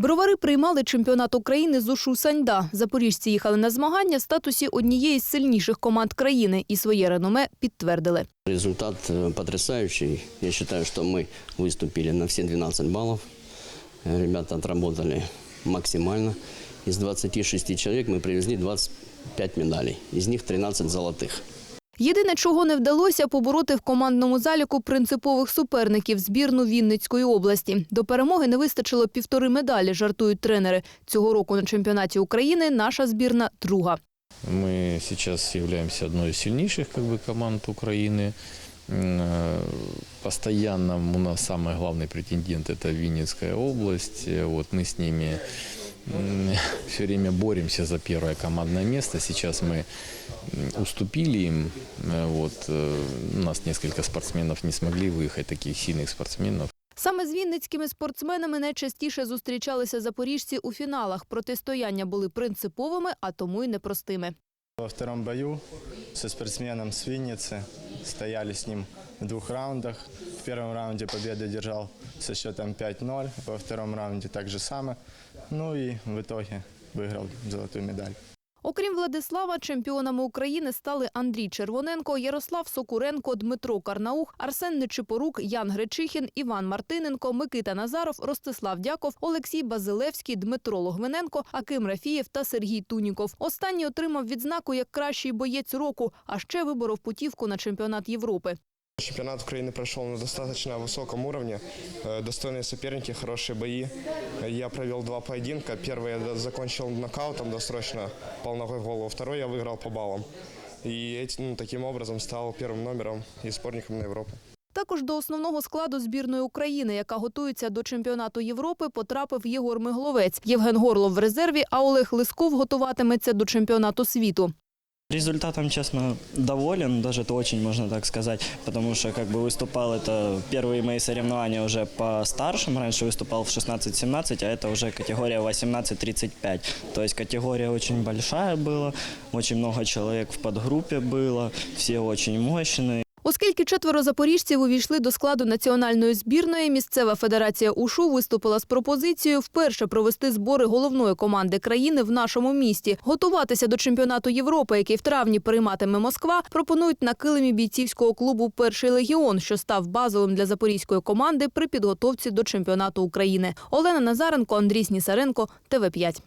Бровари приймали чемпіонат України з ушу Саньда. Запоріжці їхали на змагання в статусі однієї з сильніших команд країни і своє реноме підтвердили. Результат э, потрясающий. Я считаю, что мы выступили на все 12 баллов. Э, Ребята отработали максимально. Из 26 человек мы привезли 25 медалей. Из них 13 золотых. Єдине, чого не вдалося, побороти в командному заліку принципових суперників збірну Вінницької області. До перемоги не вистачило півтори медалі, жартують тренери. Цього року на чемпіонаті України наша збірна друга. Мы сейчас являемся одной из сильнейших как бы, команд Украины. М, э, Постоянно у нас самый главный претендент – это Винницкая область. Э, Вот мы с ними все время боремся за первое командное место. Сейчас мы м, уступили им. Э, Вот, э, у нас несколько спортсменов не смогли выехать, таких сильных спортсменов. Саме з вінницькими спортсменами найчастіше зустрічалися запоріжці у фіналах. Протистояння були принциповими, а тому й непростими. Во втором бою со спортсменом с Винницы стояли с ним в двух раундах. В первом раунде победу держал со счетом 5-0, во втором раунде так же самое. Ну и в итоге выиграл золотую медаль. Окрім Владислава, чемпіонами України стали Андрій Червоненко, Ярослав Сокуренко, Дмитро Карнаух, Арсен Нечипорук, Ян Гречихін, Іван Мартиненко, Микита Назаров, Ростислав Дяков, Олексій Базилевський, Дмитро Логвиненко, Аким Рафієв та Сергій Туніков. Останній отримав відзнаку як кращий боєць року, а ще виборов путівку на чемпіонат Європи. Чемпионат Украины прошел на достаточно высоком уровне. Э, Достойные соперники, хорошие бои. Я провел два поединка. Первый я закончил нокаутом досрочно, пал ногой в голову. Второй я выиграл по баллам. И эти- ну, таким образом стал первым номером и сборником на Европу. Також до основного складу збірної України, яка готується до чемпіонату Європи, потрапив Єгор Мигловець. Євген Горлов в резерві, а Олег Лисков готуватиметься до чемпіонату світу. Результатом, честно, доволен, даже это очень можно так сказать, потому что как бы выступал это первые мои соревнования уже по старшим, раньше выступал в 16-17, а это уже категория 18-35, то есть категория очень большая была, очень много человек в подгруппе было, все очень мощные. Оскільки четверо запоріжців увійшли до складу національної збірної, місцева федерація УШУ виступила з пропозицією вперше провести збори головної команди країни в нашому місті. Готуватися до чемпіонату Європи, який в травні прийматиме Москва, пропонують на килимі бійцівського клубу Перший легіон, що став базовим для запорізької команди при підготовці до чемпіонату України. Олена Назаренко, Андрій Снісаренко, ТВ 5